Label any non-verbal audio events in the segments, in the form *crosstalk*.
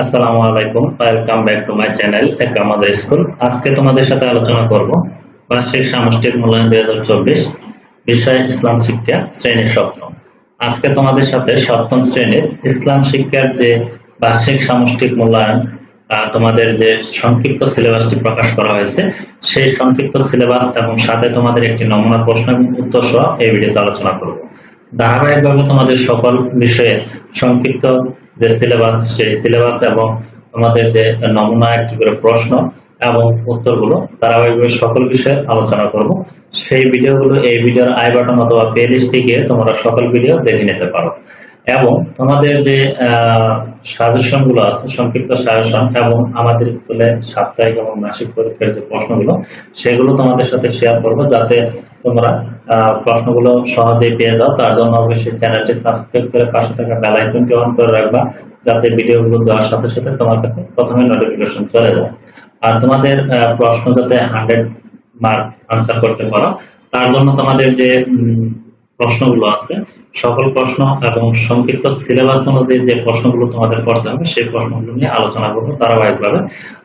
আসসালামু আলাইকুম। Welcome back to my channel আমাদের স্কুল আজকে তোমাদের সাথে আলোচনা করব বার্ষিক সামষ্টিক মূল্যায়ন দুই হাজার চব্বিশ, বিষয় ইসলাম শিক্ষা শ্রেণি সপ্তম আজকে তোমাদের সাথে সপ্তম শ্রেণির ইসলাম শিক্ষার যে বার্ষিক সামষ্টিক মূল্যায়ন তোমাদের যে সংক্ষিপ্ত সিলেবাসটি প্রকাশ করা হয়েছে, সেই সংক্ষিপ্ত সিলেবাস এবং সাথে তোমাদের একটি নমুনা প্রশ্ন এবং উত্তর সহ এই ভিডিওতে আলোচনা করব। ধারাবাহিকভাবে তোমাদের সকল বিষয়ে সংক্ষিপ্ত যে সিলেবাস সেই সিলেবাস এবং তোমাদের যে নমুনা একটি করে প্রশ্ন এবং উত্তরগুলো ধারাবাহিকভাবে সকল বিষয়ে আলোচনা করব। সেই ভিডিওগুলো এই ভিডিওর আই বাটন অথবা প্লে লিস্টে গিয়ে তোমরা সকল ভিডিও দেখে নিতে পারো। এবং তোমাদের যে সাজেশনগুলো আছে, সংক্ষিপ্ত সাজেশন এবং আমাদের স্কুলে সাপ্তাহিক এবং মাসিক পরীক্ষার যে প্রশ্নগুলো, সেগুলো তোমাদের সাথে শেয়ার করব যাতে তোমরা প্রশ্নগুলো সহজেই পেয়ে যাও। তার জন্য অবশ্যই চ্যানেলটি সাবস্ক্রাইব করে পাশে থাকা বেল আইকনটি অন করে রাখবা, যাতে ভিডিওগুলো দেওয়ার সাথে সাথে তোমার কাছে প্রথমে নোটিফিকেশন চলে যায়। আর তোমাদের প্রশ্ন যাতে হান্ড্রেড মার্ক আনসার করতে পারো, তার জন্য তোমাদের যে প্রশ্নগুলো আছে। সকল প্রশ্ন এবং সংক্ষিপ্ত সিলেবাস অনুযায়ী যে প্রশ্নগুলো তোমাদের করতে হবে, সেই প্রশ্নগুলো নিয়ে আলোচনা করব ধারাবাহিকভাবে।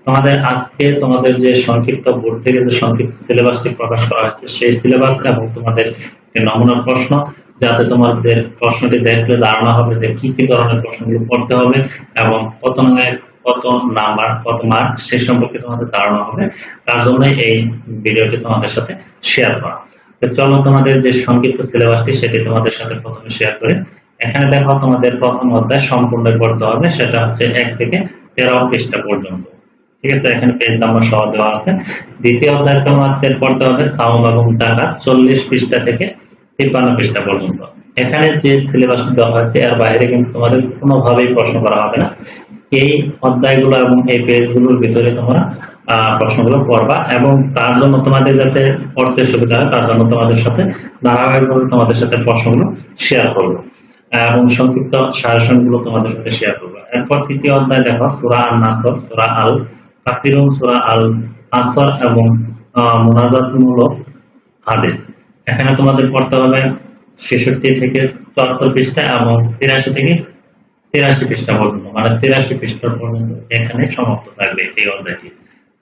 তোমাদের আজকে তোমাদের যে সংক্ষিপ্ত বোর্ড থেকে যে সংক্ষিপ্ত সিলেবাসটি প্রকাশ করা হয়েছে, সেই সিলেবাস এবং তোমাদের নমুনা প্রশ্ন, যাতে তোমাদের প্রশ্নটি দেখলে ধারণা হবে যে কি কি ধরনের প্রশ্নগুলো পড়তে হবে এবং কত কত নাম্বার, কত মার্ক, সে সম্পর্কে তোমাদের ধারণা হবে। তার জন্য এই ভিডিওটি তোমাদের সাথে শেয়ার করা। তো চলো তোমাদের যে সংক্ষিপ্ত সিলেবাসটি সেটি তোমাদের সাথে প্রথমে শেয়ার করে। এখানে দেখো তোমাদের প্রথম অধ্যায় সম্পূর্ণ পড়তে হবে, সেটা হচ্ছে এক থেকে তেরো পৃষ্ঠা পর্যন্ত। ঠিক আছে? এখানে পেজ নাম্বার সহ দেওয়া আছে। দ্বিতীয় অধ্যায় তোমাদের পড়তে হবে সাউম এবং জাকাত, চল্লিশ পৃষ্ঠা থেকে তিপ্পান্ন পৃষ্ঠা পর্যন্ত। এখানে যে সিলেবাসটি দেওয়া হয়েছে, এর বাইরে কিন্তু তোমাদের কোনোভাবেই প্রশ্ন করা হবে না। এই অধ্যায়গুলো এবং এই পেজগুলোর ভিতরে তোমরা প্রশ্নগুলো পড়বা এবং তার জন্য তোমাদের যাতে পড়তে সুবিধা হয়, তার জন্য তোমাদের সাথে, ধারাবাহিকভাবে তোমাদের সাথে প্রশ্নগুলো শেয়ার করব। এবং সংক্ষিপ্ত সাজেশনগুলো তোমাদের সাথে শেয়ার করব। এরপর তৃতীয় অধ্যায় দেখো, সুরা আল নাসর সুরা আল কাফিরুন, সুরা আল আসর এবং মোনাজাতমূলক হাদিস। এখানে তোমাদের পড়তে হবে ছেষট্টি থেকে চুয়াত্তর পৃষ্ঠা এবং তিরাশি থেকে তিরাশি পৃষ্ঠা পর্যন্ত মানে তিরাশি পৃষ্ঠা পর্যন্ত এখানে সমাপ্ত থাকবে এই অধ্যায়টি।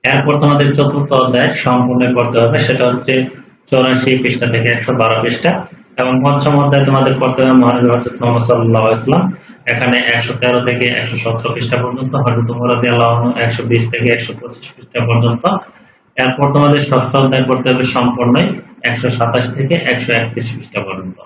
এরপর তোমাদের চতুর্থ অধ্যায় সম্পূর্ণ পড়তে হবে, সেটা হচ্ছে চৌরাশি পৃষ্ঠা থেকে একশো বারো পৃষ্ঠা এবং পঞ্চম অধ্যায় তোমাদের পড়তে হবে মহানবী হজরত মোহাম্মদ সাল্লাহ ইসলাম এখানে একশো তেরো থেকে একশো সতেরো পৃষ্ঠা পর্যন্ত হজরত উমর আনহু একশো বিশ থেকে একশো পঁচিশ পৃষ্ঠা পর্যন্ত। এরপর তোমাদের ষষ্ঠ অধ্যায় পড়তে হবে সম্পূর্ণই একশো সাতাশ থেকে একশো একত্রিশ পৃষ্ঠা পর্যন্ত।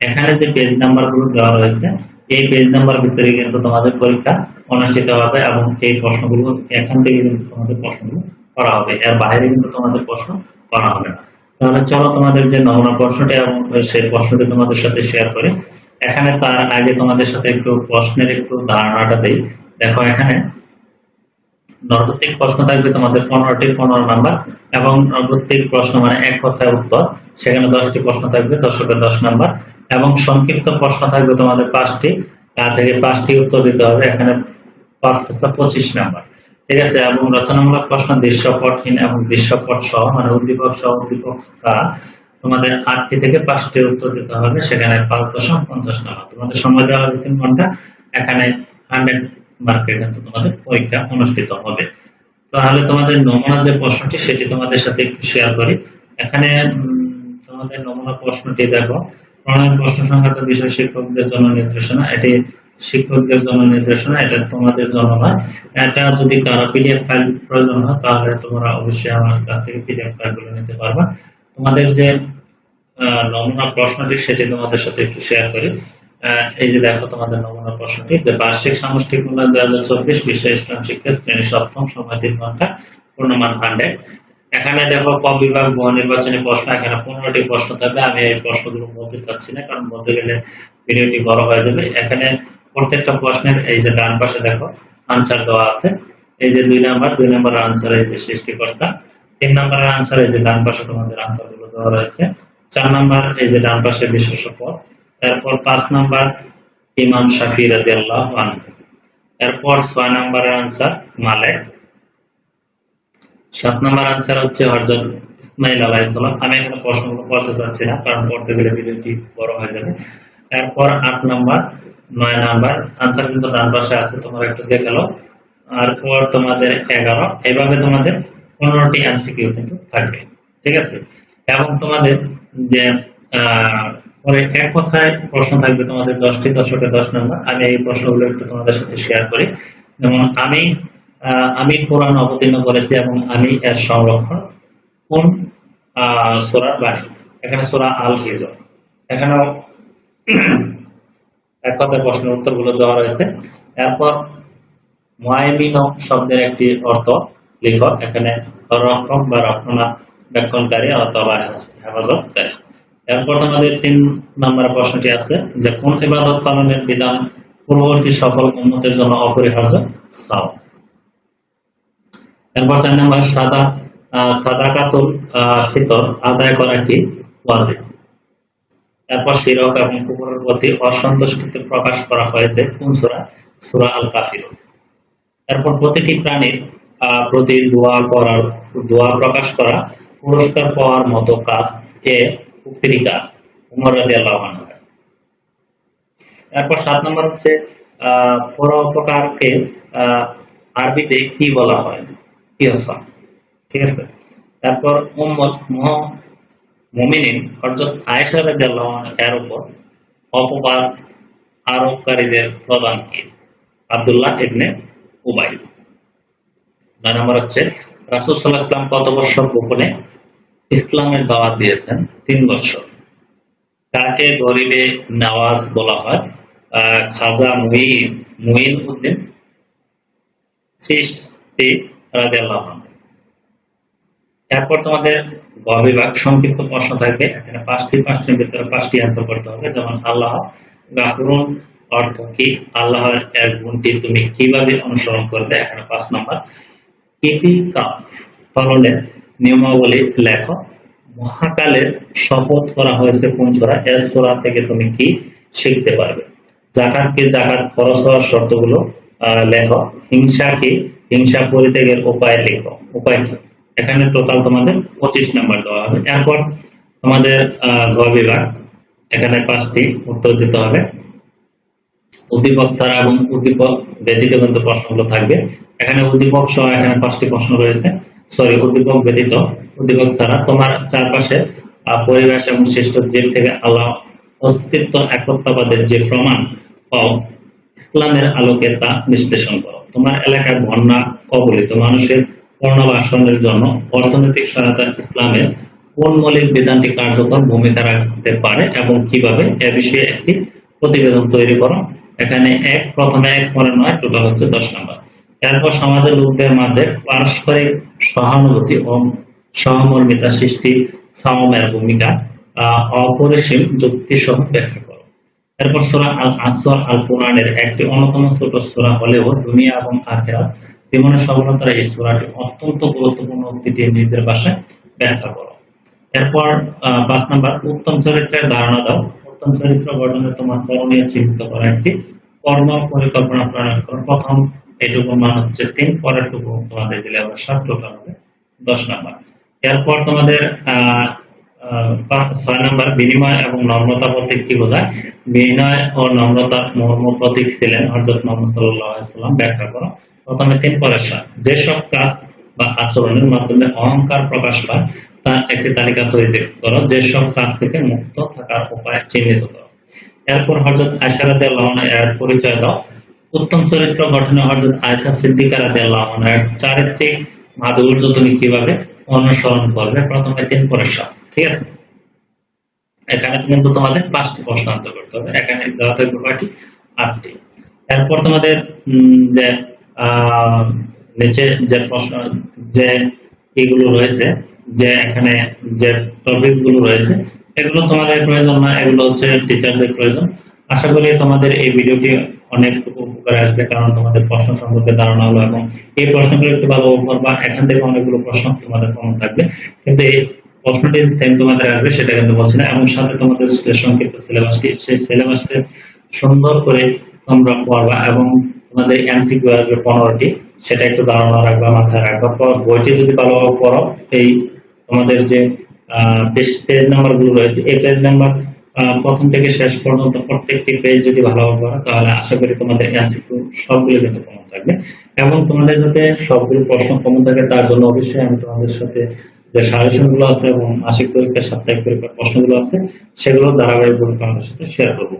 এখানে যে পেজ নাম্বারগুলো দেওয়া রয়েছে এই পেজ নাম্বার ভিতরে কিন্তু তোমাদের পরীক্ষা অনুষ্ঠিত হবে এবং সেই প্রশ্নগুলো এখান থেকে কিন্তু তোমাদের প্রশ্নগুলো করা হবে। এর বাইরে কিন্তু তোমাদের প্রশ্ন করা হবে না। তাহলে চলো তোমাদের যে নমুনা প্রশ্নটি এবং সেই প্রশ্নটি তোমাদের সাথে শেয়ার করে। এখানে তার আগে তোমাদের সাথে একটু প্রশ্নের একটু ধারণাটা দেই। দেখো এখানে নৈর্ব্যক্তিক প্রশ্ন থাকবে তোমাদের পনেরোটি, পনেরো নাম্বার, এবং নৈর্ব্যক্তিক প্রশ্ন মানে এক কথায় উত্তর, সেখানে দশটি প্রশ্ন থাকবে দশকের দশ নাম্বার, এবং সংক্ষিপ্ত প্রশ্ন থাকবে তোমাদের পাঁচটি তা থেকে পাঁচটি উত্তর দিতে হবে, এখানে পঁচিশ নাম্বার। ঠিক আছে, এবং রচনামূলক প্রশ্ন দৃশ্যপটহীন এবং দৃশ্যপট সহ মানে উদ্দীপক সহ, উদ্দীপক তোমাদের আটটি থেকে পাঁচটি উত্তর দিতে হবে, সেখানে পাঁচ দশম পঞ্চাশ নাম্বার। তোমাদের সময় দেওয়া হবে তিন ঘণ্টা, এখানে হান্ড্রেড মার্কের কিন্তু তোমাদের পরীক্ষা অনুষ্ঠিত হবে। তাহলে তোমাদের নমুনা যে প্রশ্নটি, সেটি তোমাদের সাথে একটু শেয়ার করি। এখানে তোমাদের নমুনা প্রশ্নটি দেখো। প্রণয়ন প্রশ্ন সংক্রান্ত বিষয় শিক্ষকদের জন্য নির্দেশনা। এটি শিক্ষকদের জন্য নির্দেশনা, এটা তোমাদের জন্য নয়। এটা যদি কারও পিডিএফ ফাইল প্রয়োজন হয়, তাহলে তোমরা অবশ্যই আমার কাছ থেকে পিডিএফ ফাইলগুলো নিতে পারবা। তোমাদের যে নমুনা প্রশ্নটি, সেটি তোমাদের সাথে একটু শেয়ার করি। এই যে দেখো তোমাদের নমুনা প্রশ্নটি, যে বার্ষিক সামষ্টিক মূল্যায়ন দুই হাজার চব্বিশ বিশ্ব ইসলাম শিক্ষা শ্রেণি সপ্তম সময় তিন ঘণ্টা পূর্ণমান হান্ড্রেড এখানে দেখো ক বিভাগ বহু নির্বাচনী প্রশ্ন, এখানে পনেরোটি প্রশ্ন থাকবে। আমি এই প্রশ্নগুলো বলতে চাচ্ছি না, কারণ বলতে গেলে ভিডিওটি বড় হয়ে যাবে। এখানে প্রত্যেকটা প্রশ্নের এই যে ডান পাশে দেখো আনসার দেওয়া আছে। এই যে দুই নাম্বার দুই নাম্বার আনসার এই যে সৃষ্টিকর্তা, তিন নাম্বারের আনসার এই যে ডান পাশে তোমাদের আনসারগুলো দেওয়া রয়েছে। চার নাম্বার এই যে ডান পাশে বিশেষ পদ এরপর পাঁচ নাম্বার, ইমাম শাফি রাদিয়াল্লাহু আনহু। এরপর ছয় নাম্বারের আনসার, মালেক। সাত নাম্বার আনসার হচ্ছে হরজত ইসমাইল আলাইসালাম আমি এখানে প্রশ্নগুলো পড়তে চাচ্ছি না, কারণ পড়তে গেলে ভিডিওটি বড় হয়ে যাবে। এরপর আট নাম্বার, নয় নাম্বার, আনসার কিন্তু ডান পাশে আছে, তোমরা একটু দেখে নাও। আর পর তোমাদের এগারো এভাবে তোমাদের পনেরোটি এমসিকিউ কিন্তু থাকবে। ঠিক আছে? এবং তোমাদের যে পরে এক কথায় প্রশ্ন থাকবে তোমাদের দশটি দশকে দশ নম্বর। আমি এই প্রশ্নগুলো একটু তোমাদের সাথে শেয়ার করি। যেমন, আমি আমি কোরআন অবতীর্ণ করেছি এবং আমি এর সংরক্ষণ কোন সোরার বাণী? এখানে সোরা আল হিজর। এখানেও *clears throat* এক কথায় প্রশ্নের উত্তরগুলো দেওয়া রয়েছে। এরপর ময়মিন শব্দের একটি অর্থ লিখ। এখানে রক্ষক বা রক্ষণা ব্যাখ্যানকারী অথবা হেফাজতকারী। এরপর আমাদের তিন নম্বর প্রশ্নটি আছে যে, কোন ইবাদত পালনের বিধান পূর্ববর্তী সকল উন্নতের জন্য অপরিহার্য? সাও এরপর চার নম্বর, সাদা সাদাকাতুল ফিতর আদায় করা কি? ওয়াজিব। এরপর শিরক এবং কুকুরের প্রতি অসন্তুষ্টিতে প্রকাশ করা হয়েছে কোন সূরা? সূরা আল কাফির এরপর প্রতিটি প্রাণীর প্রতি দোয়া করার, দোয়া প্রকাশ করা, পুরস্কার পাওয়ার মতো কাজ কে উক্তিরিকা উমর রাদিয়াল্লাহু আনহু। এরপর সাত নম্বর হচ্ছে পরোপকারকে আরবিতে কি বলা হয়? ইহসান ঠিক আছে? তারপর উম্মত মুহ- মুমিনিন, হযরত আয়েশা রাদিয়াল্লাহু এর উপর অপবাদ আরোপকারীদের প্রধান কি? আব্দুল্লাহ ইবনে উবাই। নয় নম্বর হচ্ছে, রাসূল সাল্লাল্লাহু আলাইহি কত বছর গোপনে ইসলামের দাওয়াত দিয়েছেন তিন বছর। তাকে গরিবে নওয়াজ বলা হয় খাজা মুইন উদ্দিন এরপর তোমাদের গ বিভাগ, সংক্ষিপ্ত প্রশ্ন থাকবে। এখানে পাঁচটি পাঁচটির ভিতরে পাঁচটি অ্যান্সার করতে হবে। যেমন, আল্লাহ গাফরুন অর্থ কি? আল্লাহর এক গুণটি তুমি কীভাবে অনুসরণ করবে? এখানে পাঁচ নম্বর। ইতিকাফ পালনের নিয়মাবলী লেখো। মহাকালের শপথ করা হয়েছে কোন সূরা এর সূরা থেকে তুমি কি শিখতে পারবে? জাকাতকে জাকাত? খরচ হওয়ার শর্তগুলো লেখো। হিংসা কি? হিংসা পরিত্যাগের উপায় লেখো। উপায় কি? এখানে টোটাল তোমাদের পঁচিশ নাম্বার দেওয়া হবে। এরপর তোমাদের গ বিভাগ। এখানে পাঁচটি উত্তর দিতে হবে। উদ্দীপক ছাড়া এবং উদ্দীপক ব্যতীত কিন্তু প্রশ্নগুলো থাকবে। এখানে উদ্দীপক সহ এখানে পাঁচটি প্রশ্ন রয়েছে। সরি উদ্দীপক ব্যতীত উদ্দীপক ছাড়া তোমার চারপাশে পরিবেশ এবং সৃষ্ট জীব থেকে আল্লাহ অস্তিত্ব, একত্ববাদের যে প্রমাণ, পাও, ইসলামের আলোকে তা বিশ্লেষণ করো। তোমার এলাকার বন্যা, কবলিত মানুষের পুনর্বাসনের জন্য অর্থনৈতিক সহায়তা ইসলামের কোন মৌলিক বিধানটি কার্যকর ভূমিকা রাখতে পারে এবং কীভাবে, এ বিষয়ে একটি প্রতিবেদন তৈরি করো। এখানে এক, প্রথমে এক, পরে নয়, টোটাল হচ্ছে দশ নম্বর। এরপর সমাজের লোকদের মাঝে পারস্পরিক সহানুভূতি ও সহমর্মিতা সৃষ্টি সাওমের ভূমিকা অপরিসীম যুক্তি সহ ব্যাখ্যা করো। এরপর সূরা আল আসর আল কোরআনের একটি অন্যতম ছোট সূরা হলেও দুনিয়া এবং আখিরাত জীবনের সফলতার এই সূরাটি অত্যন্ত গুরুত্বপূর্ণ উক্তিটি নিজের ভাষায় ব্যাখ্যা করো। এরপর পাঁচ নাম্বার, উত্তম চরিত্রের ধারণা দাও। উত্তম চরিত্র গঠনে তোমার করণীয় চিহ্নিত করা একটি কর্ম পরিকল্পনা প্রণয়ন করো। প্রথম এইটুকু মান হচ্ছে তিন, পরেরটুকু তোমাদের দিলে আবার সাত টোটাল হবে, দশ নাম্বার। এরপর তোমাদের ছয় নম্বর, বিনিময় এবং নম্রতা বলতে কি বোঝায়? বিনয় ও নম্রতার মর্ম প্রতীক ছিলেন হযরত মুহাম্মদ সাল্লাম ব্যাখ্যা করো। প্রথমে তিন, পরের সাত। যেসব কাজ বা আচরণের মাধ্যমে অহংকার প্রকাশ পায় তার একটি তালিকা তৈরি করো। যেসব কাজ থেকে মুক্ত থাকার উপায় চিহ্নিত করো। এরপর হযরত আয়েশা রাদিয়াল্লাহু আনহা এর পরিচয় দাও। উত্তম চরিত্র গঠনে হযরত আয়েশা সিদ্দিকা রাদিয়াল্লাহু আনহা চারিত্রিক মাধুর্য তুমি কীভাবে অনুসরণ করবে? প্রথমে তিন সাত ঠিক আছে? এখানে কিন্তু তোমাদের পাঁচটি প্রশ্ন আনসার করতে হবে। এখানে দেওয়া থাকবে আটটি। এরপর তোমাদের যে নিচে যে প্রশ্ন, যে এগুলো রয়েছে, যে এখানে যে টপিকসগুলো রয়েছে, এগুলো তোমাদের প্রয়োজন না, এগুলো হচ্ছে টিচারদের প্রয়োজন। আশা করি তোমাদের এই ভিডিওটি অনেক উপকারে আসবে, কারণ তোমাদের প্রশ্ন সম্পর্কে ধারণা হলো এবং এই প্রশ্নগুলো একটু ভালো করবা এখান থেকে অনেকগুলো প্রশ্ন তোমাদের কমন থাকবে। কিন্তু এই প্রশ্নটি সেম তোমাদের আসবে, সেটা কিন্তু বলছি না। এবং সাথে তোমাদের সংক্ষিপ্ত সিলেবাসটি সেই সিলেবাসটি সুন্দর করে তোমরা পড়বা এবং তোমাদের এমসিকিউ আসবে পনেরোটি, সেটা একটু ধারণা রাখবা, মাথায় রাখবা। বইটি যদি ভালোভাবে পড়ো, এই তোমাদের যে পেজ নাম্বারগুলো রয়েছে, এই পেজ নাম্বার প্রথম থেকে শেষ পর্যন্ত প্রত্যেকটি পেজ যদি ভালোভাবে পড়ো তাহলে আশা করি তোমাদের এমসিকিউ সবগুলো কিন্তু কমন থাকবে। এবং তোমাদের যাতে সবগুলো প্রশ্ন কমন থাকে, তার জন্য অবশ্যই আমি তোমাদের সাথে যে সাজেশনগুলো আছে এবং মাসিক পরীক্ষা সাপ্তাহিক পরীক্ষার প্রশ্নগুলো আছে, সেগুলো ধারাবাহিকভাবে তোমাদের সাথে শেয়ার করব।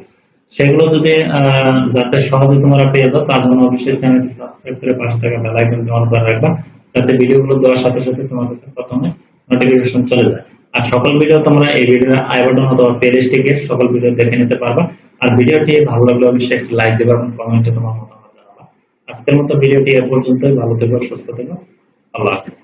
সেগুলো যদি যাতে সহজে তোমরা পেয়ে যাও, তার জন্য অবশ্যই চ্যানেলটি সাবস্ক্রাইব করে পাঁচ টাকা বেল আইকন অন করে রাখবা, যাতে ভিডিওগুলো দেওয়ার সাথে সাথে তোমার কাছে প্রথমে নোটিফিকেশন চলে যায়। আর সকল ভিডিও তোমরা এই ভিডিওর আই বাটন অথবা প্লেলিস্ট থেকে সকল ভিডিও দেখে নিতে পারবা। আর ভিডিওটি ভালো লাগলে অবশ্যই একটি লাইক দেবে এবং কমেন্টে তোমার মতামত জানাবা। আজকের মতো ভিডিওটি এ পর্যন্তই। ভালো থেকো, সুস্থ থেকো। আল্লাহ হাফিজ।